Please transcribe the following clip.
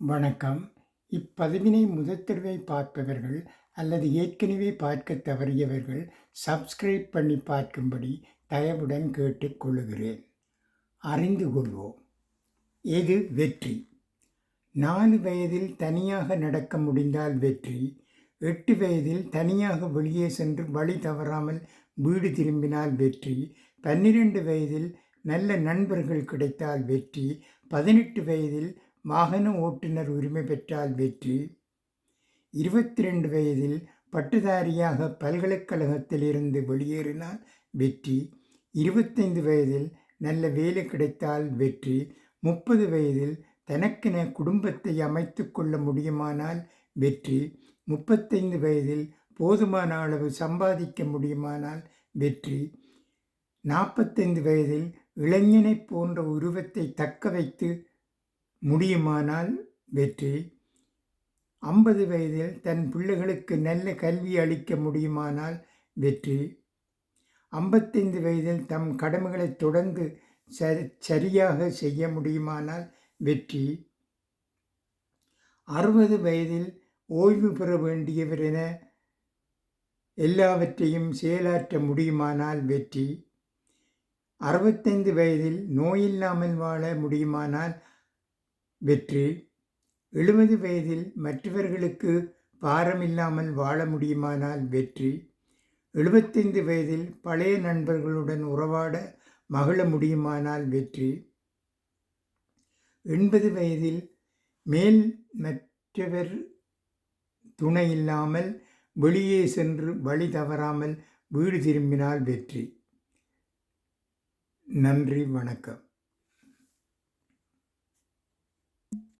வணக்கம். இப்பதிவினை முதற்தடவை பார்ப்பவர்கள் அல்லது ஏற்கனவே பார்க்க தவறியவர்கள் சப்ஸ்கிரைப் பண்ணி பார்க்கும்படி தயவுடன் கேட்டுக்கொள்கிறேன் அறிந்து கொள்வோம். எது வெற்றி? நாலு வயதில் தனியாக நடக்க முடிந்தால் வெற்றி. எட்டு வயதில் தனியாக வெளியே சென்று வழி தவறாமல் வீடு திரும்பினால் வெற்றி. பன்னிரண்டு வயதில் நல்ல நண்பர்கள் கிடைத்தால் வெற்றி. பதினெட்டு வயதில் வாகன ஓட்டுநர் உரிமை பெற்றால் வெற்றி. இருபத்தி ரெண்டு வயதில் பட்டுதாரியாக பல்கலைக்கழகத்தில் இருந்து வெளியேறினால் வெற்றி. இருபத்தைந்து வயதில் நல்ல வேலை கிடைத்தால் வெற்றி. முப்பது வயதில் தனக்கென குடும்பத்தை அமைத்து கொள்ள முடியுமானால் வெற்றி. முப்பத்தைந்து வயதில் போதுமான அளவு சம்பாதிக்க முடியுமானால் வெற்றி. நாற்பத்தைந்து வயதில் இளைஞனைப் போன்ற உருவத்தை தக்க வைத்து முடியுமானால் வெற்றி. ஐம்பது வயதில் தன் பிள்ளைகளுக்கு நல்ல கல்வி அளிக்க முடியுமானால் வெற்றி. ஐம்பத்தைந்து வயதில் தம் கடமைகளை தொடர்ந்து சரியாக செய்ய முடியுமானால் வெற்றி. அறுபது வயதில் ஓய்வு பெற வேண்டியவர் என எல்லாவற்றையும் செயலாற்ற முடியுமானால் வெற்றி. அறுபத்தைந்து வயதில் நோயில்லாமல் வாழ முடியுமானால் வெற்றி. எழுபது வயதில் மற்றவர்களுக்கு பாரமில்லாமல் வாழ முடியுமானால் வெற்றி. எழுபத்தைந்து வயதில் பழைய நண்பர்களுடன் உறவாட மகிழ முடியுமானால் வெற்றி. எண்பது வயதில் மேல் மற்றவர் துணை இல்லாமல் வெளியே சென்று வழி தவறாமல் வீடு திரும்பினால் வெற்றி. நன்றி வணக்கம்.